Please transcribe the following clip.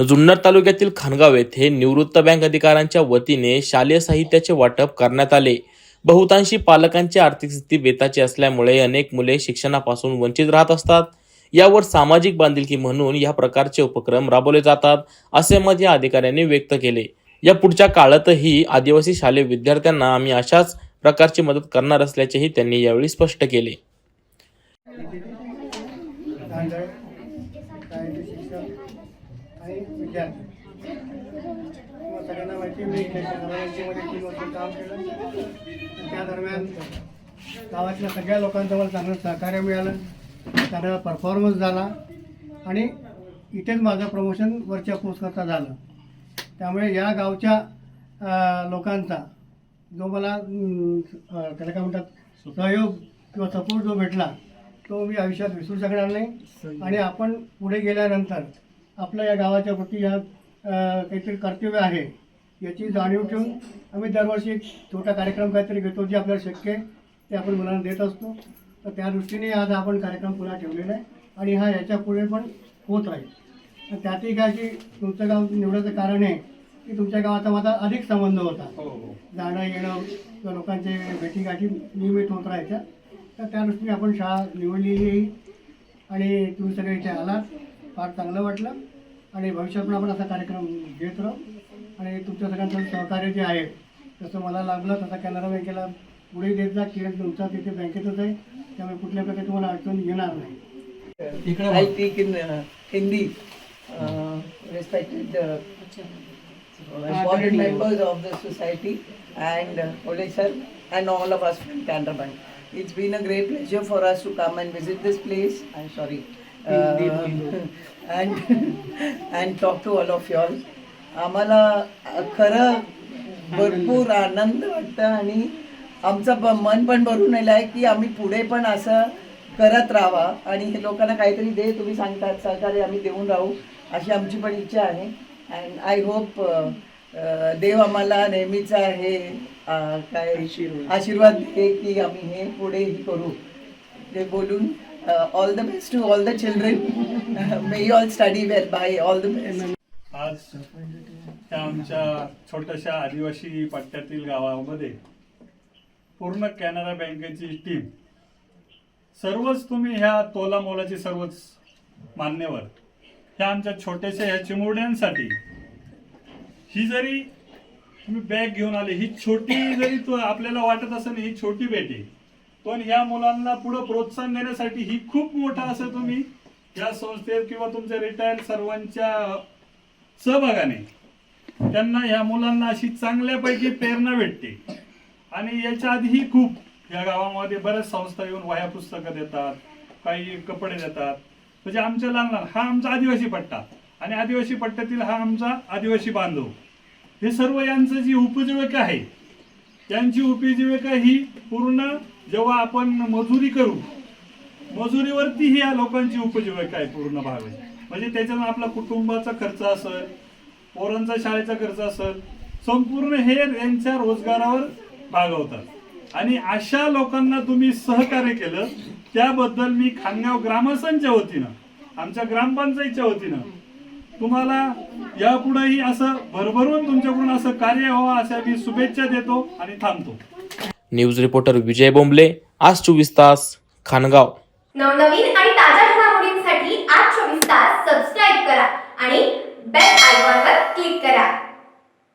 जुन्नर तालुक्यातील खानगाव येथे निवृत्त बँक अधिकाऱ्यांच्या वतीने शालेय साहित्याचे वाटप करण्यात आले. बहुतांशी पालकांची आर्थिक स्थिती बेताची असल्यामुळे अनेक मुले शिक्षणापासून वंचित राहत असतात. यावर सामाजिक बांधिलकी म्हणून या प्रकारचे उपक्रम राबवले जातात असे मत या अधिकाऱ्यांनी व्यक्त केले. या पुढच्या काळातही आदिवासी शालेय विद्यार्थ्यांना आम्ही अशाच प्रकारची मदत करणार असल्याचेही त्यांनी यावेळी स्पष्ट केले तांदळ शाळेचे शिक्षक आणि विद्यार्थी किंवा सगळ्यांना माहिती मी इथे शहरामध्ये तीन वर्ष काम केलं. आणि त्या दरम्यान गावातल्या सगळ्या मला चांगलं सहकार्य मिळालं चांगला परफॉर्मन्स झाला आणि इथेच माझं प्रमोशन वरच्या पोस्टकरता झालं. त्यामुळे या गावच्या लोकांचा जो मला त्याला काय म्हणतात सहयोग किंवा सपोर्ट जो भेटला तो मी आयुष्यात विसरू शकणार नाही. आणि आपण पुढे गेल्यानंतर आपल्या या गावाच्या प्रती या काहीतरी कर्तव्य आहे याची जाणीव ठेवून आम्ही दरवर्षी एक छोटा कार्यक्रम काहीतरी घेतो जे आपल्याला शक्य आहे ते आपण मुलांना देत असतो. तर त्या दृष्टीने आज आपण कार्यक्रम पुन्हा ठेवलेला आहे आणि हा याच्यापुढे पण होत राहील. तर त्यातही काय की तुमचं गाव निवडायचं कारण आहे की तुमच्या गावाचा माझा अधिक संबंध होता. जाणं येणं किंवा लोकांचे भेटीगाठी नियमित होत राहायच्या. तर त्या दृष्टीने आपण शाळा निवडलेली आणि तुम्ही सगळे इथे आलात. फार चांगलं वाटलं. आणि भविष्यात पण आपण असा कार्यक्रम घेत राहू. आणि तुमच्या सगळ्यांचं सहकार्य जे आहे तसं मला लागलं तसं कॅनरा बँकेला पुढे देत जा. किरण तुमचा तिथे बँकेतच आहे. त्यामुळे कुठल्या प्रकारे तुम्हाला अडचण येणार नाही. तिकडे माहिती की Hindi respected members of the society and ओलेसर and all of Canara Bank it's been a great pleasure for us to come and visit this place I am sorry And and talk to all of y'all. आम्हाला खरं भरपूर आनंद वाटतं आणि आमचं मन पण भरून आलं आहे की आम्ही पुढे पण असं करत राहावा. आणि हे लोकांना काहीतरी दे तुम्ही सांगतात सहकार्य आम्ही देऊन राहू अशी आमची पण इच्छा आहे. अँड आय होप देव आम्हाला नेहमीचा हे काय आशीर्वाद. दे की आम्ही हे पुढेही करू. ते बोलून all the best to all the children may all study well bye all the best आज त्या आमच्या छोट्याशा आदिवासी पट्ट्यातील गावामध्ये पूर्ण कॅनरा बँकेची टीम सर्वच तुम्ही ह्या तोला मोलाची सर्वच मान्यवर ह्या आमच्या छोट्याशा ह्या चिमुरड्यांसाठी ही जरी तुम्ही बॅग घेऊन आले ही छोटी जरी तू आपल्याला वाटत असेल ही छोटी भेटी पण ह्या मुलांना पुढे प्रोत्साहन देण्यासाठी ही खूप मोठा असं तुम्ही या संस्थेत किंवा तुमच्या रिटायर्ड सर्वांच्या सहभागाने त्यांना ह्या मुलांना अशी चांगल्यापैकी प्रेरणा भेटते. आणि याच्या आधीही खूप या गावामध्ये बऱ्याच संस्था येऊन वह्या पुस्तकं देतात काही कपडे देतात. म्हणजे आमच्या लहान लहान हा आमचा आदिवासी पट्टा आणि आदिवासी पट्ट्यातील हा आमचा आदिवासी बांधव. हे सर्व यांचं जी उपजीविका आहे त्यांची उपजीविका ही पूर्ण जेव्हा आपण मजुरी करू मजुरीवरती ही या लोकांची उपजीविका आहे पूर्ण भाग आहे. म्हणजे त्याच्यानं आपला कुटुंबाचा खर्च असेल पोरांचा शाळेचा खर्च असेल संपूर्ण हे यांच्या रोजगारावर भागवतात आणि अशा लोकांना तुम्ही सहकार्य केलं त्याबद्दल मी खानगाव ग्रामस्थांच्या वतीनं आमच्या ग्रामपंचायतच्या वतीनं तुम्हाला यापुढेही असं भरभरून तुमच्याकडून असं कार्य व्हावं अशा मी शुभेच्छा देतो आणि थांबतो. न्यूज रिपोर्टर विजय बोंबले आज चोवीस तास खानगाव. नवनवीन आणि ताज्या घडामोडींसाठी आज चोवीस तास सबस्क्राईब करा आणि बेल आयकॉनवर क्लिक करा.